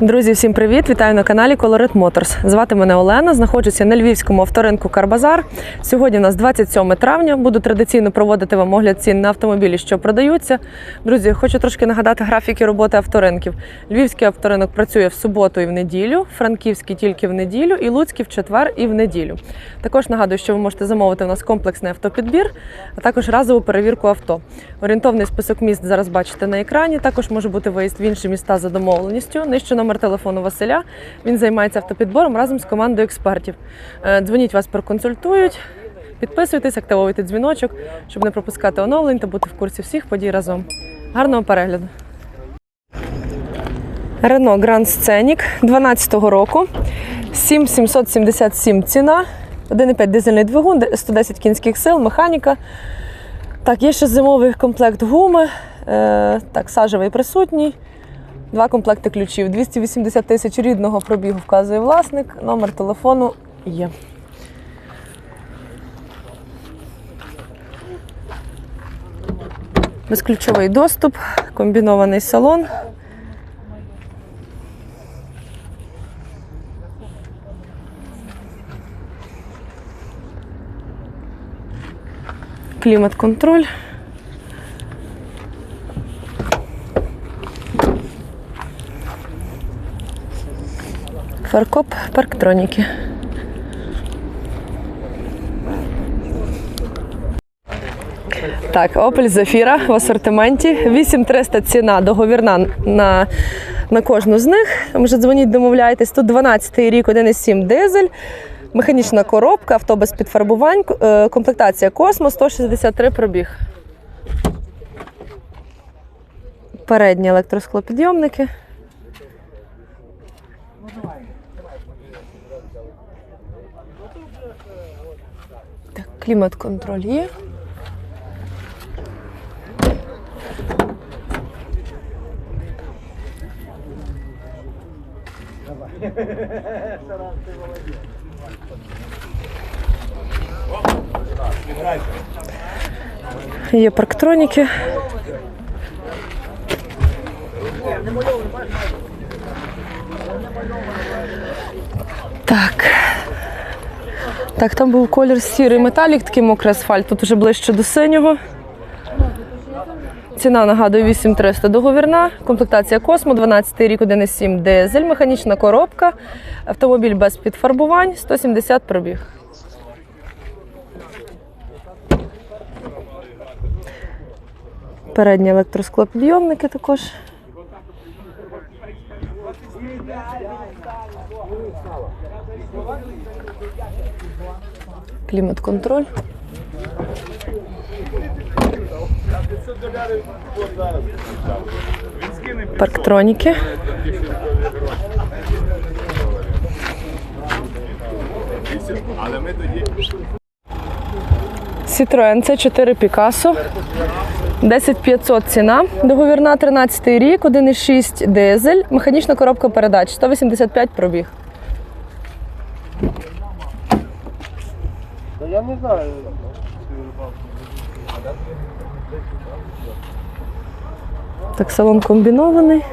Друзі, всім привіт! Вітаю на каналі Colorit Motors. Звати мене Олена. Знаходжуся на львівському авторинку Карбазар. Сьогодні у нас 27 травня. Буду традиційно проводити вам огляд цін на автомобілі, що продаються. Друзі, хочу трошки нагадати графіки роботи авторинків. Львівський авторинок працює в суботу і в неділю, франківський тільки в неділю, і Луцький в четвер і в неділю. Також нагадую, що ви можете замовити у нас комплексний автопідбір, а також разову перевірку авто. Орієнтовний список міст зараз бачите на екрані. Також може бути виїзд в інші міста за домовленістю. Нижче номер телефону Василя. Він займається автопідбором разом з командою експертів. Е, Дзвоніть вас проконсультують. Підписуйтесь, активуйте дзвіночок, щоб не пропускати оновлень та бути в курсі всіх подій разом. Гарного перегляду. Renault Grand Scenic 12-го року. 7777 ціна. 1,5 дизельний двигун, 110 кінських сил, механіка. Так, є ще зимовий комплект гуми. Е, так, сажевий присутній. Два комплекти ключів. 280 тисяч рідного пробігу вказує власник. Номер телефону є. Безключовий доступ, комбінований салон. Клімат-контроль. Фаркоп парктроніки. Так, Opel Zafira в асортименті. 8300 ціна, договірна на, на кожну з них. Може, дзвоніть, домовляйтесь. Тут 12-й рік, 1,7 дизель, механічна коробка, авто без підфарбувань, е, комплектація Космо, 163 пробіг. Передні електросклопідйомники. Так, клімат-контроль є. Є парктроніки. Так. Так, там був колір сірий металік, такий мокрий асфальт. Тут вже ближче до синього. Ціна, нагадую, 8300 договірна. Комплектація Космо, 12 рік, 1,7 дизель, механічна коробка, автомобіль без підфарбувань, 170 пробіг. Передні електросклопідйомники також. Клімат-контроль. Парктроніки. Але ми тоді Citroen C4 Picasso. 10500 ціна. Договірна 13 рік, 1,6 дизель, механічна коробка передач, 185 пробіг. Я не знаю. Так, салон комбінований.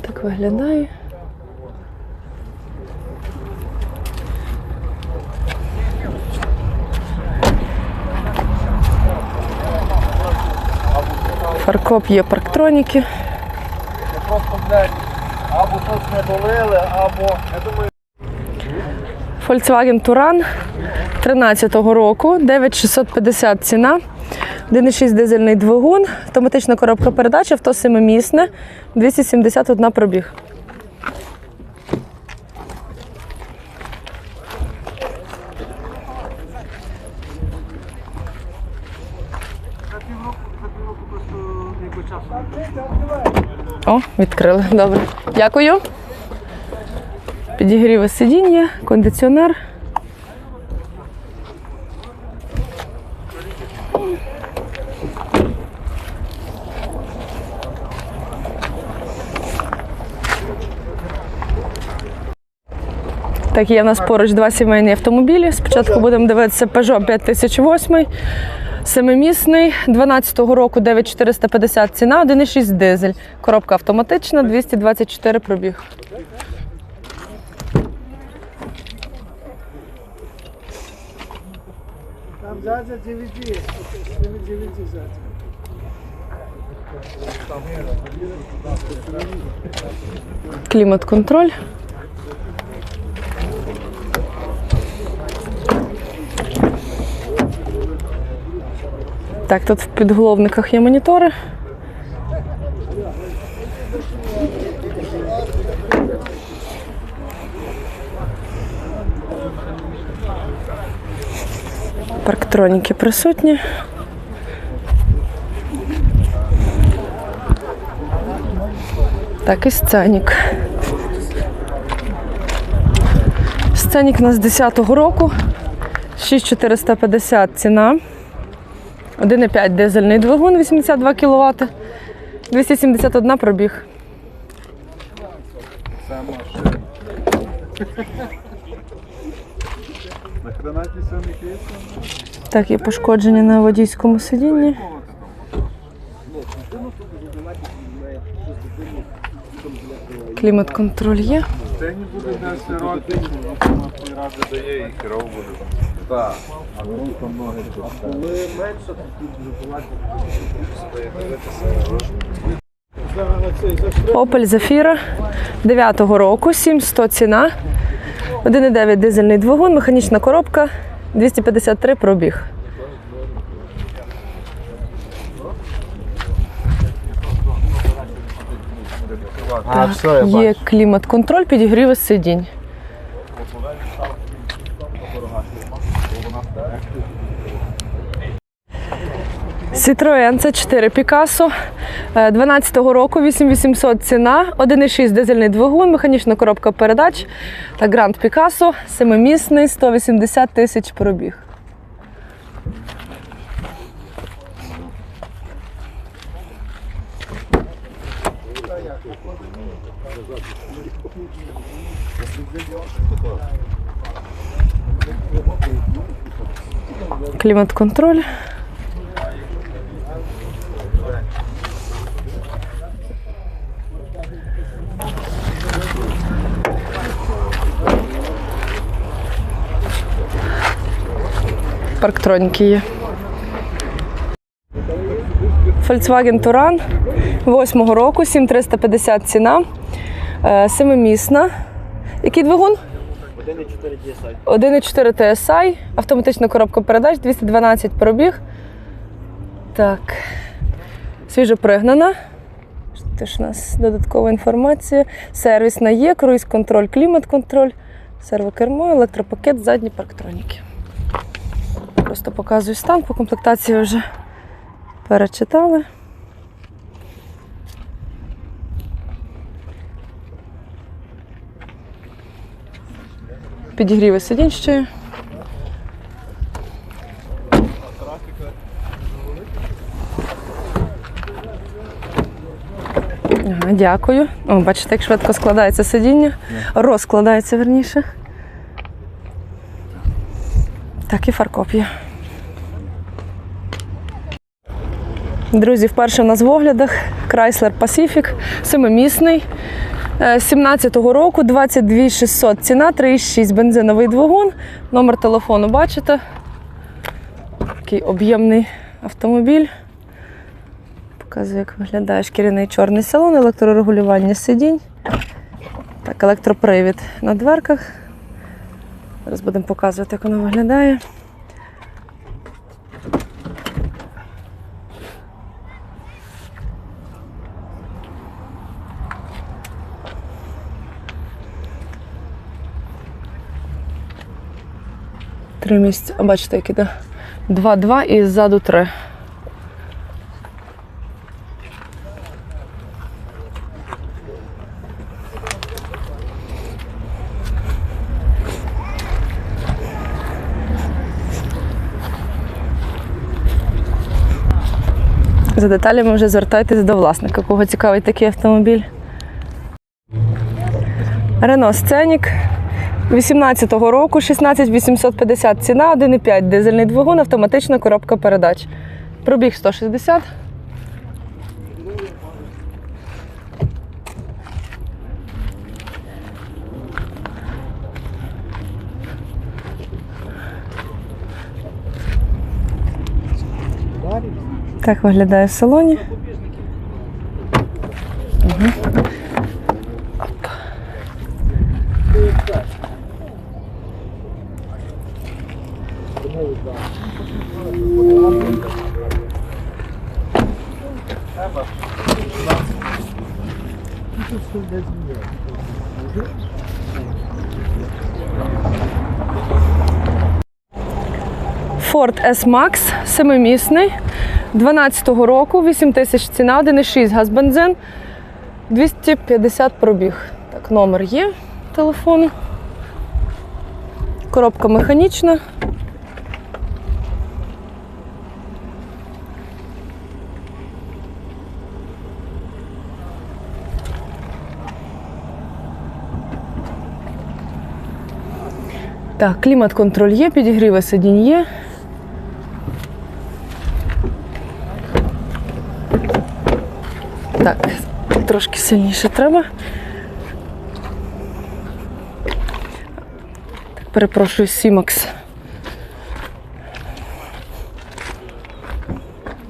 Так виглядає. Фаркоп є парктроніки. Просто, блядь, або щось не долили, або. Я думаю, Volkswagen Туран 13-го року, 9650 ціна. 1,6 дизельний двигун, автоматична коробка передач, авто 7-місне, 271 пробіг. О, відкрили. Добре. Дякую. Підігріви сидіння, кондиціонер. Так, є в нас поруч два сімейні автомобілі. Спочатку будемо дивитися Peugeot 5008 Семимісний 12-го року 9450 ціна, 1,6 дизель. Коробка автоматична, 224 пробіг. Там ззаді DVD. DVD ззаді. Клімат-контроль. Так, тут в підголовниках є монітори. Парктроніки присутні. Так, і сценік. Сценік у нас 10-го року. 6450 ціна. 1,5 дизельний двигун, 82 кВт. 271 пробіг. Самі крісла? Так, є пошкодження на водійському сидінні. Клімат-контроль є. Це не буде 10 років, рази дає і херово буде. Так. А ну там ноги Коли менше, то тут вже Opel Zafira 9-го року, 7100 ціна. 1,9 дизельний двигун, механічна коробка, 253 пробіг. А, Так, все, я є клімат-контроль, підігріви сидінь. Citroen c 4 Picasso 12-го року, 8800 ціна, 1,6 дизельний двигун, механічна коробка передач Grand Picasso, семимісний, 180 тисяч пробіг. Клімат-контроль. Парктроніки є. Volkswagen Touran 8-го року, 7350 ціна, е, семимісна. Який двигун? 1,4 TSI, автоматична коробка передач, 212 пробіг. Так. Свіжо пригнана. Теж у нас додаткова інформація. Сервісна є, круїз-контроль, клімат-контроль, сервокермо, електропакет, задні парктроніки. Просто показую стан, по комплектації вже перечитали. Підігріви сидінь ще. Ага, дякую. О, бачите, як швидко складається сидіння. Розкладається верніше. Так, і фаркоп є. Друзі, вперше в нас в оглядах Chrysler Pacific, семимісний. Е, 17-го року, 22 600 ціна, 3,6 бензиновий двигун. Номер телефону бачите. Такий об'ємний автомобіль. Показую, як виглядає шкіряний чорний салон, електрорегулювання сидінь. Так, електропривід на дверках. Зараз будемо показувати, як воно виглядає. Три місця. Бачите, як іде. Два-два і ззаду три. За деталями вже звертайтесь до власника, кого цікавить такий автомобіль. Рено Сценік 18-го року 16850 ціна, 1,5 дизельний двигун, автоматична коробка передач. Пробіг 160. Так виглядає в салоні. Ford S-Max, семимісний, 12-го року, 8 тисяч ціна, 1,6 газ бензин, 250 пробіг. Так, номер є телефону. Коробка механічна. Так, клімат-контроль є, підігріви сидінь є. Так, трошки сильніше треба. Так, перепрошую, Сімакс.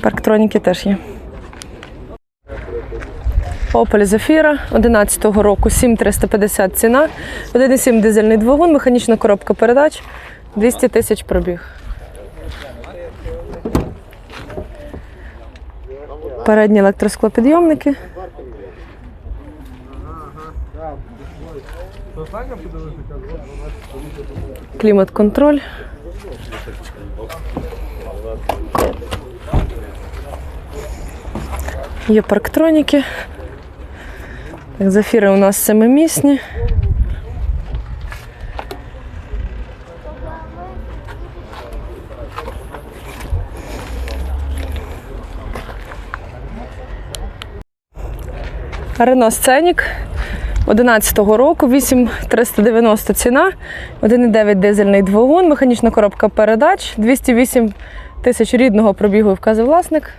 Парктроніки теж є. Opel Zafira 11-го року 7350 ціна, 1,7 дизельний двигун, механічна коробка передач, 200 тисяч пробіг. Передні електросклопідйомники. Клімат-контроль. Є парктроніки. Так, зафіри у нас семимісні. Рено Сценік 11-го року, 8390 ціна, 1,9 дизельний двигун, механічна коробка передач, 208 тисяч рідного пробігу вказує власник.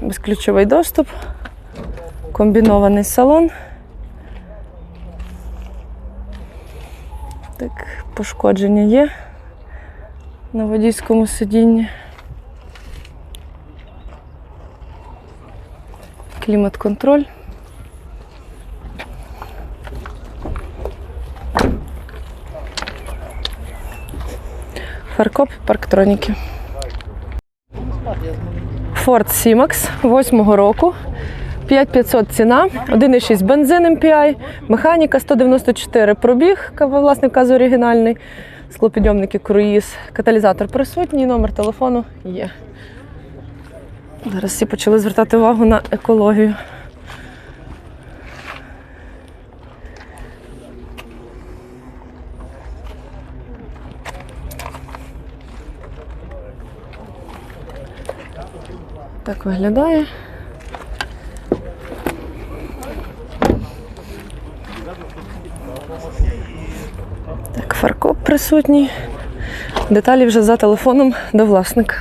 Безключовий доступ, комбінований салон. Так, пошкодження є на водійському сидінні. Клімат-контроль. Фаркоп, парктроніки. Ford C-Max 8-го року. 5500 ціна, 1,6 бензин MPI, механіка 194 пробіг, власне вказує оригінальний, склопідйомники круїз, каталізатор присутній, номер телефону є. Зараз всі почали звертати увагу на екологію. Так виглядає. Так, фаркоп присутній. Деталі вже за телефоном до власника.